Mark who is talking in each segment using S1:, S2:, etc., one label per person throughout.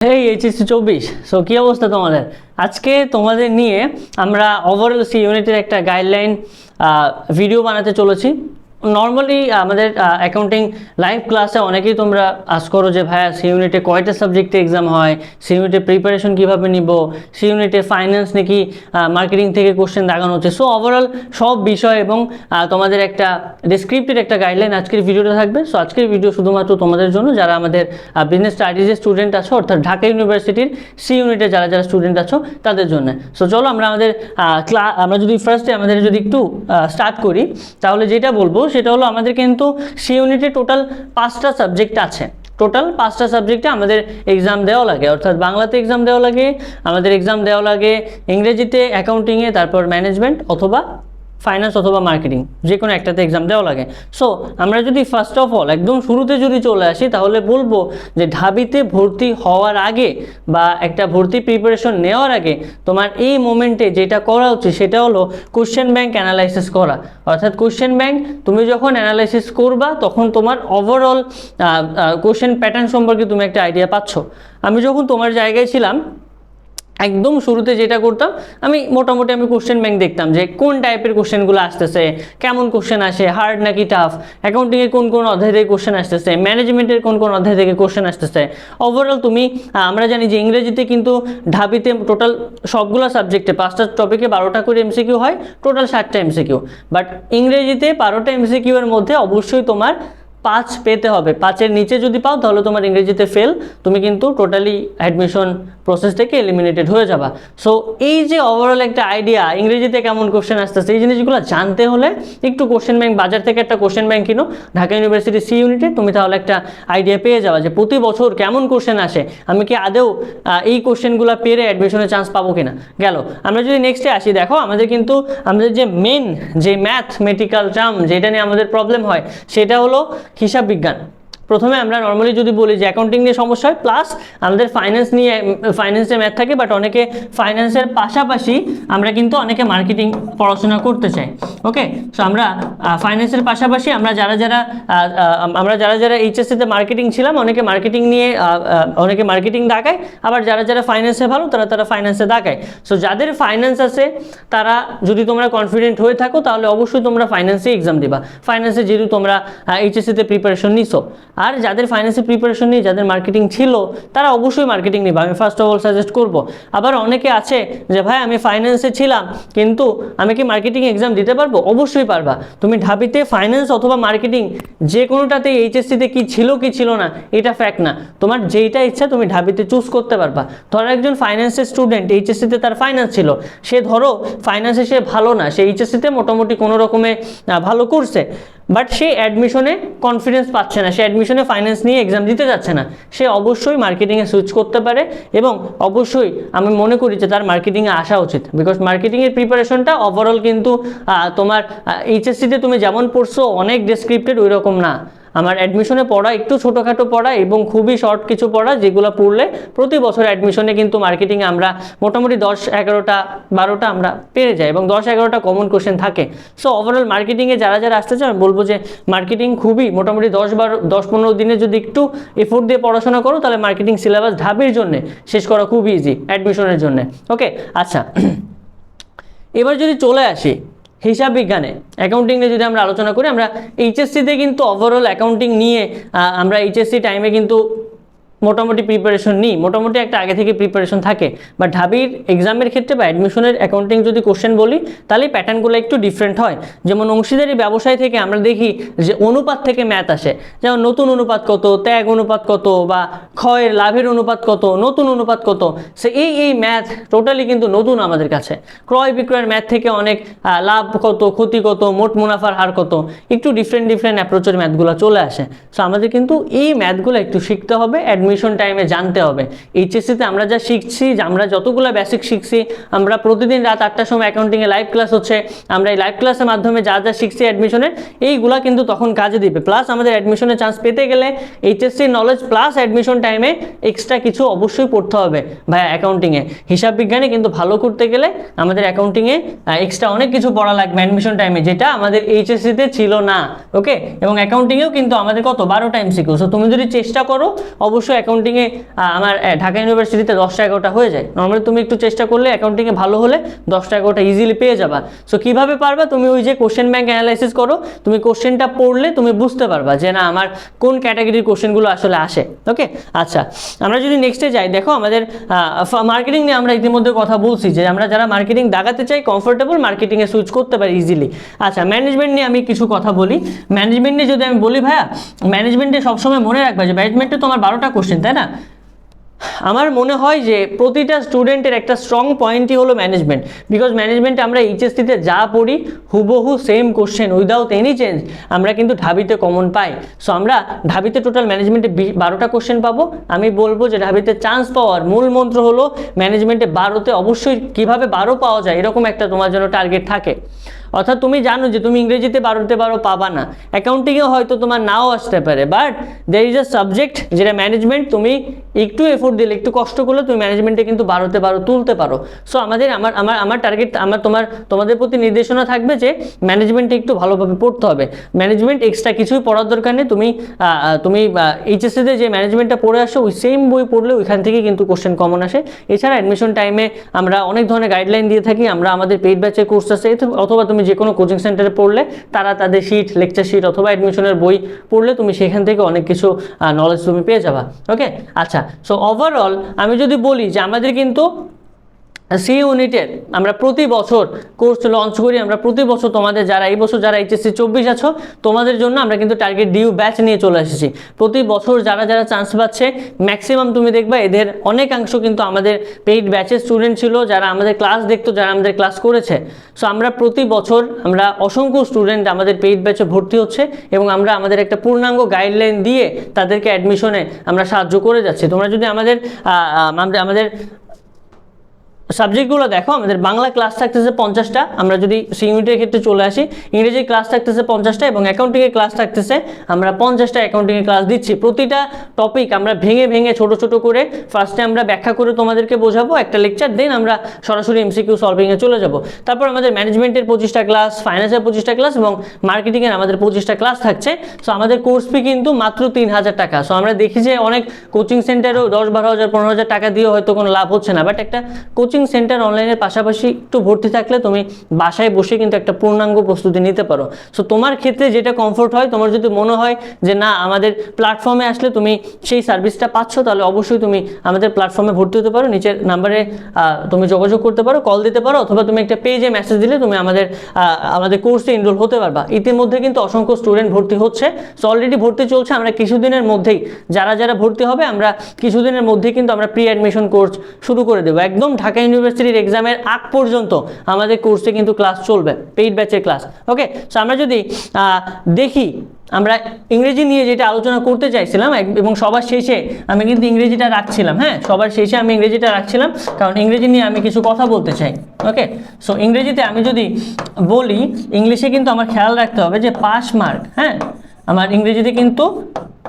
S1: এই এইচএসসি চব্বিশ সো কী অবস্থা তোমাদের? আজকে তোমাদের নিয়ে আমরা ওভারঅল সি ইউনিটের একটা গাইডলাইন ভিডিও বানাতে চলেছি। নর্মালি আমাদের অ্যাকাউন্টিং লাইভ ক্লাসে অনেকেই তোমরা আস করো যে, ভাইয়া, সি ইউনিটে কয়টা সাবজেক্টে এক্সাম হয়? সি ইউনিটে প্রিপারেশন কীভাবে নিব? সি ইউনিটে ফাইন্যান্স নাকি মার্কেটিং থেকে কোশ্চেন দেখানো হচ্ছে? সো ওভারঅল সব বিষয় এবং তোমাদের একটা ডিসক্রিপ্টেড একটা গাইডলাইন আজকের ভিডিওটা থাকবে। সো আজকের ভিডিও শুধুমাত্র তোমাদের জন্য। যারা আমাদের বিজনেস স্টাডিজের স্টুডেন্ট আছো, অর্থাৎ ঢাকা ইউনিভার্সিটির সি ইউনিটে যারা যারা স্টুডেন্ট আছো, তাদের জন্য। সো চলো আমরা আমাদের ক্লা আমরা যদি ফার্স্টে আমাদের যদি একটু স্টার্ট করি, তাহলে যেটা বলব সেটা হলো আমাদের কিন্তু সি ইউনিটে টোটাল পাঁচটা সাবজেক্ট আছে। টোটাল পাঁচটা সাবজেক্টে আমাদের এক্সাম দেওয়া লাগে। অর্থাৎ বাংলাতে এক্সাম দেওয়া লাগে, আমাদের এক্সাম দেওয়া লাগে, ইংরেজিতে অ্যাকাউন্টিংয়ে তারপর ম্যানেজমেন্ট অথবা ফাইন্যান্স অথবা মার্কেটিং যে কোনো একটাতে এক্সাম দেওয়া লাগে। সো আমরা যদি ফার্স্ট অফ অল একদম শুরুতে যদি চলে আসি, তাহলে বলব যে ঢাবিতে ভর্তি হওয়ার আগে বা একটা ভর্তি প্রিপারেশন নেওয়ার আগে তোমার এই মোমেন্টে যেটা করা উচিত, সেটা হলো কোশ্চেন ব্যাংক অ্যানালাইসিস করা। অর্থাৎ কোশ্চেন ব্যাংক তুমি যখন অ্যানালাইসিস করবা, তখন তোমার ওভারঅল কোশ্চেন প্যাটার্ন সম্পর্কে তুমি একটা আইডিয়া পাচ্ছ। আমি যখন তোমার জায়গায় ছিলাম একদম শুরুতে যেটা করতাম, আমি মোটামুটি আমি কোশ্চেন ব্যাংক দেখতাম যে কোন টাইপের কোশ্চেনগুলো আসতেছে, কেমন কোশ্চেন আসে হার্ড নাকি টাফ অ্যাকাউন্টিংয়ের কোন কোন অধ্যায় থেকে কোশ্চেন আসতেছে ম্যানেজমেন্টের কোন কোন অধ্যায় থেকে কোশ্চেন আসতেছে। ওভারঅল তুমি আমরা জানি যে ইংরেজিতে কিন্তু ঢাবিতে টোটাল সবগুলো সাবজেক্টে পাঁচটা টপিকে বারোটা করে এমসিকিউ হয় টোটাল ষাটটা এমসিকিউ বাট ইংরেজিতে বারোটা এমসিকিউ এর মধ্যে অবশ্যই তোমার পাঁচ পেতে হবে। পাঁচের নিচে যদি পাও, তাহলে তোমার ইংরেজিতে ফেল তুমি কিন্তু টোটালি অ্যাডমিশন প্রসেস থেকে এলিমিনেটেড হয়ে যাবা। সো এই যে ওভারঅল একটা আইডিয়া ইংরেজিতে কেমন কোশ্চেন আসতেছে, এই জিনিসগুলো জানতে হলে একটু কোশ্চেন ব্যাংক বাজার থেকে একটা কোশ্চেন ব্যাংক কিনো। ঢাকা ইউনিভার্সিটি সি ইউনিটে তুমি তাহলে একটা আইডিয়া পেয়ে যাবা যে প্রতি বছর কেমন কোশ্চেন আসে। আমি কি আদেও এই কোশ্চেনগুলো পেরে অ্যাডমিশনের চান্স পাবো কিনা? গেল, আমরা যদি নেক্সটে আসি, দেখো আমাদের কিন্তু, আমাদের যে মেন যে ম্যাথমেটিক্যাল টার্ম যেটা নিয়ে আমাদের প্রবলেম হয়, সেটা হলো হিসাব বিজ্ঞান প্রথমে আমরা নর্মালি যদি বলি যে অ্যাকাউন্টিং নিয়ে সমস্যা হয় প্লাস আমাদের ফাইন্যান্স নিয়ে ফাইন্যান্সে ম্যাথ থাকে বাট অনেকে ফাইন্যান্সের পাশাপাশি আমরা কিন্তু অনেকে মার্কেটিং পড়াশোনা করতে চাই ওকে সো আমরা ফাইন্যান্সের পাশাপাশি আমরা যারা যারা আমরা যারা যারা এইচএসসিতে মার্কেটিং ছিলাম, অনেকে মার্কেটিং নিয়ে অনেকে মার্কেটিং দেখায়, আবার যারা যারা ফাইন্যান্সে ভালো, তারা তারা ফাইন্যান্সে দেখায়। সো যাদের ফাইন্যান্স আছে, তারা যদি তোমরা কনফিডেন্ট হয়ে থাকো, তাহলে অবশ্যই তোমরা ফাইন্যান্সে এক্সাম দিবা। ফাইন্যান্সে যেহেতু তোমরা এইচএসসিতে প্রিপারেশন নিছো। আর যাদের ফাইন্যান্সের প্রিপারেশন নিয়ে যাদের মার্কেটিং ছিল, তারা অবশ্যই মার্কেটিং নিবা। আমি ফার্স্ট অফ অল সাজেস্ট করব। আবার অনেকে আছে যে, ভাই, আমি ফাইন্যান্সে ছিলাম, কিন্তু আমি কি মার্কেটিং এক্সাম দিতে পারব? অবশ্যই পারবা। তুমি ঢাবিতে ফাইন্যান্স অথবা মার্কেটিং যে কোনোটাতে এইচএসসিতে কি ছিল কি ছিল না, এটা ফ্যাক্ট না। তোমার যেইটা ইচ্ছা, তুমি ঢাবিতে চুজ করতে পারবা। ধরো, একজন ফাইন্যান্সের স্টুডেন্ট এইচএসসিতে তার ফাইন্যান্স ছিল। সে ধরো ফাইন্যান্সে সে ভালো না, সে এইচএসসিতে মোটামুটি কোনো রকমে ভালো করছে বাট সে অ্যাডমিশনে কনফিডেন্স পাচ্ছে না। সে অ্যাডমিশনে ফাইন্যান্স নিয়ে এক্সাম দিতে যাচ্ছে না। সে অবশ্যই মার্কেটিংয়ে সুইচ করতে পারে এবং অবশ্যই আমি মনে করি যে তার মার্কেটিংয়ে আসা উচিত। বিকজ মার্কেটিংয়ের প্রিপারেশনটা ওভারঅল কিন্তু তোমার এইচএসসিতে তুমি যেমন পড়ছো, অনেক ডেসক্রিপ্টেড ওই রকম না। আমার অ্যাডমিশনে পড়া, একটু ছোটোখাটো পড়া এবং খুবই শর্ট কিছু পড়া যেগুলো পড়লে প্রতি বছর অ্যাডমিশনে কিন্তু মার্কেটিংয়ে আমরা মোটামুটি দশ, এগারোটা, বারোটা আমরা পেরে যাই এবং দশ, এগারোটা কমন কোশ্চেন থাকে। সো ওভারঅল মার্কেটিংয়ে যারা যারা আসতে আমি বলব যে মার্কেটিং খুবই মোটামুটি দশ, বারো, দশ, পনেরো দিনে যদি একটু এফোর্ট দিয়ে পড়াশোনা করো, তাহলে মার্কেটিং সিলেবাস ঢাবির জন্য শেষ করা খুব ইজি অ্যাডমিশনের জন্য। ওকে আচ্ছা। এবার যদি চলে আসি হিসাব বিজ্ঞানে। অ্যাকাউন্টিং নিয়ে যদি আমরা আলোচনা করি, আমরা এইচএসসিতে কিন্তু ওভারঅল অ্যাকাউন্টিং নিয়ে আমরা এইচএসসি টাইমে কিন্তু মোটামুটি প্রিপারেশন নিই। মোটামুটি একটা আগে থেকে প্রিপারেশন থাকে। বা ঢাবির এক্সামের ক্ষেত্রে বা অ্যাডমিশনের অ্যাকাউন্টিং যদি কোশ্চেন বলি, তাহলে প্যাটার্নগুলো একটু ডিফারেন্ট হয়। যেমন অংশীদারি ব্যবসায় থেকে আমরা দেখি যে অনুপাত থেকে ম্যাথ আসে। যেমন নতুন অনুপাত কত, ত্যাগ অনুপাত কত, বা ক্ষয়ের লাভের অনুপাত কত, নতুন অনুপাত কত। সে এই এই ম্যাথ টোটালি কিন্তু নতুন আমাদের কাছে। ক্রয় বিক্রয়ের ম্যাথ থেকে অনেক লাভ কত, ক্ষতি কত, মোট মুনাফার হার কত, একটু ডিফারেন্ট ডিফারেন্ট অ্যাপ্রোচের ম্যাথগুলো চলে আসে। সো আমাদের কিন্তু এই ম্যাথগুলো একটু শিখতে হবে অ্যাডমিশন টাইমে জানতে হবে। এইচএসসিতে আমরা যা শিখছি, আমরা যতগুলো বেসিক শিখছি, আমরা প্রতিদিন রাত আটটার সময় অ্যাকাউন্টিংয়ে লাইভ ক্লাস হচ্ছে, আমরা এই লাইভ ক্লাসের মাধ্যমে যা যা শিখছি অ্যাডমিশনের এইগুলা কিন্তু তখন কাজে দিবে। প্লাস আমাদের অ্যাডমিশনের চান্স পেতে গেলে এইচএসসি নলেজ প্লাস অ্যাডমিশন টাইমে এক্সট্রা কিছু অবশ্যই পড়তে হবে ভাই অ্যাকাউন্টিংয়ে হিসাব বিজ্ঞানে কিন্তু ভালো করতে গেলে আমাদের অ্যাকাউন্টিংয়ে এক্সট্রা অনেক কিছু পড়া লাগবে অ্যাডমিশন টাইমে যেটা আমাদের এইচএসসিতে ছিল না ওকে এবং অ্যাকাউন্টিংয়েও কিন্তু আমাদের কত বারো টাইম শিখো। সো তুমি যদি চেষ্টা করো, অবশ্যই অ্যাকাউন্টিংয়ে আমার ঢাকা ইউনিভার্সিটিতে দশটা এগারোটা হয়ে যায়। নর্মালি তুমি একটু চেষ্টা করলে অ্যাকাউন্টিংয়ে ভালো হলে দশটা এগারোটা ইজিলি পেয়ে যাবা। সো কীভাবে পারবা? তুমি ওই যে কোশ্চেন ব্যাংক অ্যানালাইসিস করো, তুমি কোশ্চেনটা পড়লে তুমি বুঝতে পারবা যে না, আমার কোন ক্যাটাগরির কোশ্চেনগুলো আসলে আসে। ওকে আচ্ছা আমরা যদি নেক্সটে যাই, দেখো আমাদের মার্কেটিং নিয়ে আমরা ইতিমধ্যে কথা বলছি যে আমরা যারা মার্কেটিং দাগাতে চাই কমফোর্টেবল মার্কেটিংয়ে সুইচ করতে পারি ইজিলি আচ্ছা ম্যানেজমেন্ট নিয়ে আমি কিছু কথা বলি। ম্যানেজমেন্ট নিয়ে যদি আমি বলি, ভাইয়া ম্যানেজমেন্টে সবসময় মনে রাখবা যে ম্যানেজমেন্টে তো আমার বারোটা কোশ্চেন তাই না? আমার মনে হয় যে প্রতিটা স্টুডেন্টের একটা স্ট্রং পয়েন্টই হলো ম্যানেজমেন্ট বিকজ ম্যানেজমেন্টে আমরা এইচএসসিতে যা পড়ি, হুবহু same question without any change আমরা কিন্তু ঢাবিতে কমন পাই। সো আমরা ঢাবিতে টোটাল ম্যানেজমেন্টে বারোটা কোশ্চেন পাবো। আমি বলব যে ঢাবিতে চান্স পাওয়ার মূল মন্ত্র হলো ম্যানেজমেন্টে বারোতে অবশ্যই কীভাবে বারো পাওয়া যায়, এরকম একটা তোমার জন্য টার্গেট থাকে। অর্থাৎ তুমি জানো যে তুমি ইংরেজিতে বারোতে বারো পাবা না। অ্যাকাউন্টিংয়ে হয়তো তোমার নাও আসতে পারে but there is a subject যেটা ম্যানেজমেন্ট তুমি একটু এফোর্ট দিলে, একটু কষ্ট করলে তুমি ম্যানেজমেন্টে কিন্তু বারোতে বারো তুলতে পারো। সো আমাদের, আমার আমার আমার টার্গেট আমার তোমার, তোমাদের প্রতি নির্দেশনা থাকবে যে ম্যানেজমেন্টে একটু ভালোভাবে পড়তে হবে। ম্যানেজমেন্ট এক্সট্রা কিছুই পড়ার দরকার নেই। তুমি তুমি এইচএসসিতে যে ম্যানেজমেন্টটা পড়ে আসো, ওই সেম বই পড়লে ওইখান থেকে কিন্তু কোশ্চেন কমন আসে। এছাড়া অ্যাডমিশন টাইমে আমরা অনেক ধরনের গাইডলাইন দিয়ে থাকি। আমরা আমাদের পেইড ব্যাচের কোর্স আছে। অথবা তুমি যে কোনো কোচিং সেন্টারে পড়লে, তারা তাদের শিট লেকচার শিট অথবা অ্যাডমিশনের বই পড়লে তুমি সেখান থেকে অনেক কিছু নলেজ তুমি পেয়ে যাবা। ওকে আচ্ছা সো ওভারঅল আমি যদি বলি যে আমাদের কিন্তু সি ইউনিটের আমরা প্রতি বছর কোর্স লঞ্চ করি, আমরা প্রতি বছর তোমাদের যারা এই বছর যারা এইচএসসি চব্বিশ আছো, তোমাদের জন্য আমরা কিন্তু টার্গেট ডিউ ব্যাচ নিয়ে চলে এসেছি। প্রতি বছর যারা যারা চান্স পাচ্ছে ম্যাক্সিমাম তুমি দেখবা এদের অনেকাংশ কিন্তু আমাদের পেইড ব্যাচের স্টুডেন্ট ছিল, যারা আমাদের ক্লাস দেখতো, যারা আমাদের ক্লাস করেছে। সো আমরা প্রতি বছর আমরা অসংখ্য স্টুডেন্ট আমাদের পেইড ব্যাচে ভর্তি হচ্ছে এবং আমরা আমাদের একটা পূর্ণাঙ্গ গাইডলাইন দিয়ে তাদেরকে অ্যাডমিশনে আমরা সাহায্য করে যাচ্ছি। তোমরা যদি আমাদের আমাদের সাবজেক্টগুলো দেখো, আমাদের বাংলা ক্লাস থাকতেছে পঞ্চাশটা। আমরা যদি সি ইউনিটের ক্ষেত্রে চলে আসি ইংরেজি ক্লাস থাকতেছে পঞ্চাশটা এবং অ্যাকাউন্টিংয়ের ক্লাস থাকতেছে, আমরা পঞ্চাশটা অ্যাকাউন্টিংয়ের ক্লাস দিচ্ছি। প্রতিটা টপিক আমরা ভেঙে ভেঙে ছোট ছোট করে ফার্স্টে আমরা ব্যাখ্যা করে তোমাদেরকে বোঝাবো, একটা লেকচার দেন আমরা সরাসরি এমসিকিউ সলভিংয়ে চলে যাব। তারপর আমাদের ম্যানেজমেন্টের পঁচিশটা ক্লাস ফাইন্যান্সের পঁচিশটা ক্লাস এবং মার্কেটিংয়ের আমাদের পঁচিশটা ক্লাস থাকছে। সো আমাদের কোর্স ফি কিন্তু মাত্র তিন হাজার টাকা। সো আমরা দেখি যে অনেক কোচিং সেন্টারেও দশ, বারো হাজার, পনেরো হাজার টাকা দিয়ে হয়তো কোনো লাভ হচ্ছে না। বাট একটা কোচিং সেন্টার অনলাইনের পাশাপাশি একটু ভর্তি থাকলে তুমি বাসায় বসে কিন্তু একটা পূর্ণাঙ্গ প্রস্তুতি নিতে পারো। সো তোমার ক্ষেত্রে যেটা কমফোর্ট হয়, তোমার যদি মনে হয় যে না, আমাদের প্ল্যাটফর্মে আসলে তুমি সেই সার্ভিসটা পাচ্ছ, তাহলে অবশ্যই তুমি আমাদের প্ল্যাটফর্মে ভর্তি হতে পারো। নিচের নাম্বারে তুমি যোগাযোগ করতে পারো কল দিতে পারো, অথবা তুমি একটা পেজে মেসেজ দিলে তুমি আমাদের আমাদের কোর্সে এনরোল হতে পারবা। ইতিমধ্যে কিন্তু অসংখ্য স্টুডেন্ট ভর্তি হচ্ছে। সো অলরেডি ভর্তি চলছে। আমরা কিছুদিনের মধ্যেই, যারা যারা ভর্তি হবে, আমরা কিছুদিনের মধ্যেই কিন্তু আমরা প্রি অ্যাডমিশন কোর্স শুরু করে দেবো। একদম ঢাকা ইউনিভার্সিটির এক্সামের আগ পর্যন্ত আমাদের কোর্সে কিন্তু ক্লাস চলবে পেইড ব্যাচের ক্লাস ওকে সো আমরা যদি দেখি, আমরা ইংরেজি নিয়ে যেটা আলোচনা করতে চাইছিলাম এবং সবার শেষে আমি কিন্তু ইংরেজিটা রাখছিলাম হ্যাঁ? সবার শেষে আমি ইংরেজিটা রাখছিলাম, কারণ ইংরেজি নিয়ে আমি কিছু কথা বলতে চাই। ওকে সো ইংরেজিতে আমি যদি বলি, ইংলিশে কিন্তু আমার খেয়াল রাখতে হবে যে পাস মার্ক হ্যাঁ? আমার ইংরেজিতে কিন্তু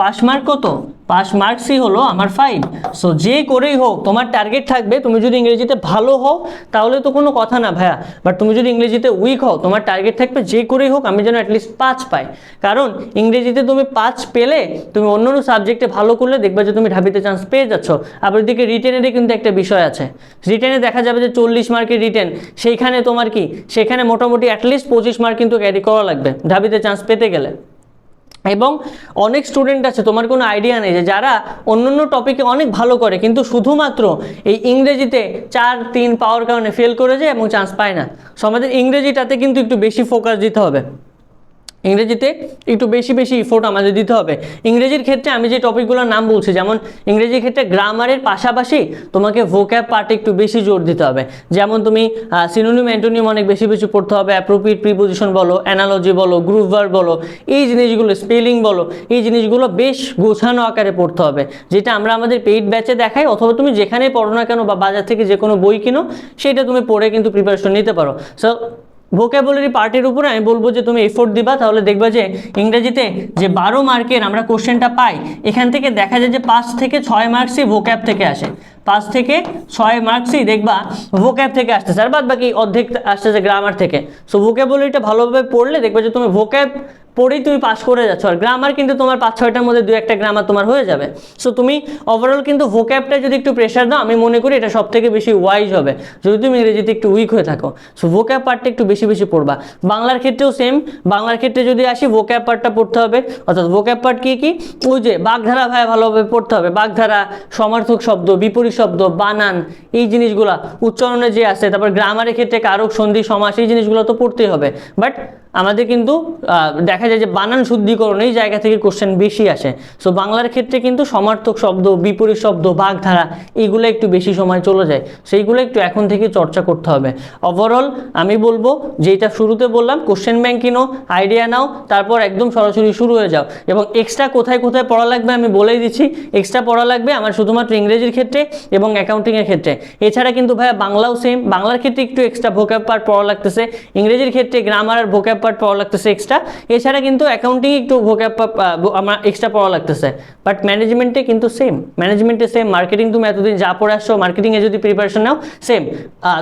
S1: পাস মার্ক কত? পাস মার্কসই হলো আমার ফাইভ সো যে করেই হোক, তোমার টার্গেট থাকবে, তুমি যদি ইংরেজিতে ভালো হও, তাহলে তো কোনো কথা না ভাইয়া। বাট তুমি যদি ইংরেজিতে উইক হও, তোমার টার্গেট থাকবে যে করেই হোক, আমি যেন অ্যাটলিস্ট পাঁচ পাই। কারণ ইংরেজিতে তুমি পাঁচ পেলে, তুমি অন্য অন্য সাবজেক্টে ভালো করলে দেখবে যে তুমি ঢাবিতে চান্স পেয়ে যাচ্ছ। আবার এদিকে রিটেনেরই কিন্তু একটা বিষয় আছে। রিটেনে দেখা যাবে যে চল্লিশ মার্কের রিটেন সেইখানে তোমার কি? সেখানে মোটামুটি অ্যাটলিস্ট পঁচিশ মার্ক কিন্তু ক্যারি করা লাগবে। ঢাবিতে চান্স পেতে গেলে। এবং অনেক স্টুডেন্ট আছে, তোমার কোনো আইডিয়া নেই যে যারা অন্য অন্য টপিকে অনেক ভালো করে, কিন্তু শুধুমাত্র এই ইংরেজিতে চার, তিন পাওয়ার কারণে ফেল করে যায় এবং চান্স পায় না। সো আমাদের ইংরেজিটাতে কিন্তু একটু বেশি ফোকাস দিতে হবে। ইংরেজিতে একটু বেশি বেশি ইফোর্ট আমাদের দিতে হবে। ইংরেজির ক্ষেত্রে আমি যে টপিকগুলোর নাম বলছি, যেমন ইংরেজির ক্ষেত্রে গ্রামারের পাশাপাশি তোমাকে ভোক্যাব পার্টে একটু বেশি জোর দিতে হবে। যেমন তুমি সিনোনিম অ্যান্টোনিম অনেক বেশি বেশি পড়তে হবে অ্যাপ্রোপ্রিয়েট প্রিপোজিশন বলো অ্যানালজি বলো গ্রুপ ভার বলো, এই জিনিসগুলো স্পেলিং বলো, এই জিনিসগুলো বেশ গোছানো আকারে পড়তে হবে। যেটা আমরা আমাদের পেইড ব্যাচে দেখাই, অথবা তুমি যেখানেই পড়ো না কেন বা বাজার থেকে যে কোনো বই কিনো, সেটা তুমি পড়ে কিন্তু প্রিপারেশন নিতে পারো। সো ভোকাবুলারি পার্টের উপরে আমি বলব যে তুমি এফোর্ট দিবা, তাহলে দেখবা যে ইংরেজিতে যে বারো মার্কের আমরা কোশ্চেনটা পাই, এখান থেকে দেখা যায় যে পাঁচ থেকে ছয় মার্কসই ভোক্যাব থেকে আসে। পাঁচ থেকে ছয় মার্কসই দেখবা ভোক্যাব থেকে আসতেছে। আর বাদ বাকি অর্ধেক আসতেছে গ্রামার থেকে। সো ভোকাবুলারিটা ভালোভাবে পড়লে দেখবে যে তুমি ভোক্যাব পড়েই তুমি পাস করে যাচ্ছ। আর গ্রামার কিন্তু তোমার পাঁচ, ছয়টার মধ্যে দু একটা গ্রামার তোমার হয়ে যাবে। সো তুমি ওভারঅল কিন্তু ভোক্যাবটা যদি একটু প্রেশার দাও, আমি মনে করি এটা সব থেকে বেশি ওয়াইজ হবে। যদি তুমি ইংরেজিতে একটু উইক হয়ে থাকো। সো ভোক্যাব পার্টটা একটু বেশি বেশি পড়বা। বাংলার ক্ষেত্রেও সেম বাংলার ক্ষেত্রে যদি আসি ভোক্যাব পার্টটা পড়তে হবে। অর্থাৎ ভোক্যাব পার্ট কি কি? ওই যে বাগধারা ভাই ভালোভাবে পড়তে হবে। বাগধারা সমার্থক শব্দ, বিপরীত শব্দ, বানান, এই জিনিসগুলা, উচ্চারণে যে আছে, তারপর গ্রামারের ক্ষেত্রে কারক, সন্ধি, সমাস, এই জিনিসগুলো তো পড়তেই হবে। বাট আমাদের কিন্তু দেখা যায় যে বানান শুদ্ধিকরণ এই জায়গা থেকে কোশ্চেন বেশি আসে। সো বাংলার ক্ষেত্রে কিন্তু সমার্থক শব্দ, বিপরীত শব্দ, বাগধারা এইগুলো একটু বেশি সময় চলে যায়। সেইগুলো একটু এখন থেকে চর্চা করতে হবে। ওভারঅল আমি বলব যেটা শুরুতে বললাম কোশ্চেন ব্যাংক কিনো আইডিয়া নাও, তারপর একদম সরাসরি শুরু হয়ে যাও। এবং এক্সট্রা কোথায় কোথায় পড়া লাগবে আমি বলেই দিচ্ছি এক্সট্রা পড়া লাগবে আমার শুধুমাত্র ইংরেজির ক্ষেত্রে এবং অ্যাকাউন্টিংয়ের ক্ষেত্রে। এছাড়া কিন্তু ভাইয়া বাংলাও সেম বাংলার ক্ষেত্রে একটু এক্সট্রা ভোক্যাব পার্ট পড়া লাগতেছে। ইংরেজির ক্ষেত্রে গ্রামার আর ভোক্যাব পার্ট পড়া লাগতেছে এক্সট্রা এছাড়া কিন্তু অ্যাকাউন্টিং একটু ভোক্যাব আমার এক্সট্রা পড়া লাগতেছে। বাট ম্যানেজমেন্টে কিন্তু সেম ম্যানেজমেন্টে সেম মার্কেটিং তুমি এতদিন যা পড়ে আসছো মার্কেটিংয়ে যদি প্রিপারেশন নাও সেম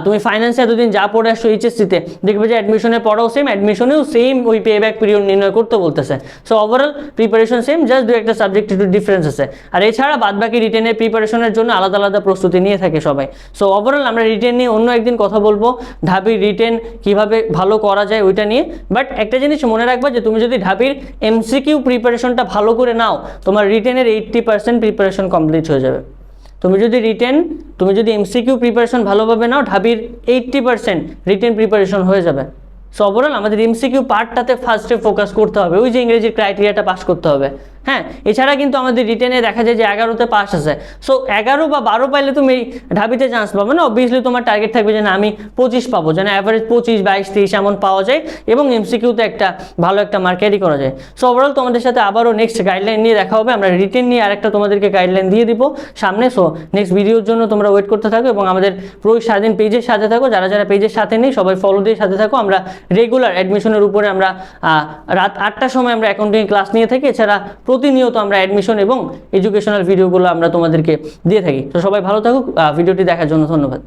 S1: তুমি ফাইন্যান্সে এতদিন যা পড়ে আসছো এইচএসসিতে দেখবে যে অ্যাডমিশনের পড়াও সেম অ্যাডমিশনেও সেম ওই পে ব্যাক পিরিয়ড নির্ণয় করতে বলতেছে। So overall preparation same just দু একটা সাবজেক্ট একটু ডিফারেন্স আছে। আর এছাড়া বাদবাকি রিটেনের প্রিপারেশনের জন্য আলাদা আলাদা প্রস্তুতি নিয়ে থাকে সবাই। সো ওভারঅল আমরা রিটেন নিয়ে অন্য একদিন কথা বলব। ঢাবির রিটেন কীভাবে ভালো করা যায়, ওইটা নিয়ে বাট একটা জিনিস মনে রাখবা যে তুমি যদি ঢাবির এমসিকিউ প্রিপারেশনটা ভালো করে নাও, তোমার রিটেনের এইট্টি পার্সেন্ট প্রিপারেশন কমপ্লিট হয়ে যাবে। তুমি যদি রিটেন তুমি যদি এমসিকিউ প্রিপারেশন ভালোভাবে নাও, ঢাবির এইট্টি পার্সেন্ট রিটেন প্রিপারেশন হয়ে যাবে। সো ওভারঅল আমাদের এমসিকিউ পার্টটাতে ফার্স্টে ফোকাস করতে হবে। ওই যে ইংরেজির ক্রাইটেরিয়াটা পাস করতে হবে। হ্যাঁ এছাড়া কিন্তু আমাদের রিটেনে দেখা যায় যে এগারোতে পাস আছে। সো এগারো বা বারো পাইলে তুমি ঢাবিতে চান্স পাবে না। অবভিয়াসলি তোমার টার্গেট থাকবে যে না, আমি পঁচিশ পাবো। যেন অ্যাভারেজ পঁচিশ, বাইশ, তিরিশ এমন পাওয়া যায় এবং এমসিকিউতে একটা ভালো একটা মার্ক ক্যারি করা যায়। সো ওভারঅল তোমাদের সাথে আবারও নেক্সট গাইডলাইন নিয়ে দেখা হবে। আমরা রিটেন নিয়ে আরেকটা তোমাদেরকে গাইডলাইন দিয়ে দিব সামনে। সো নেক্সট ভিডিওর জন্য তোমরা ওয়েট করতে থাকো এবং আমাদের প্রো স্বাধীন পেজের সাথে থাকো। যারা যারা পেজের সাথে নেই, সবাই ফলো দিয়ে সাথে থাকো। আমরা রেগুলার অ্যাডমিশনের উপরে আমরা রাত আটটার সময় আমরা অ্যাকাউন্টিং ক্লাস নিয়ে থাকি। এছাড়া প্রতিনিয়ত আমরা অ্যাডমিশন এবং এডুকেশনাল ভিডিওগুলো আমরা তোমাদেরকে দিয়ে থাকি। তো সবাই ভালো থাকুক ভিডিওটি দেখার জন্য ধন্যবাদ।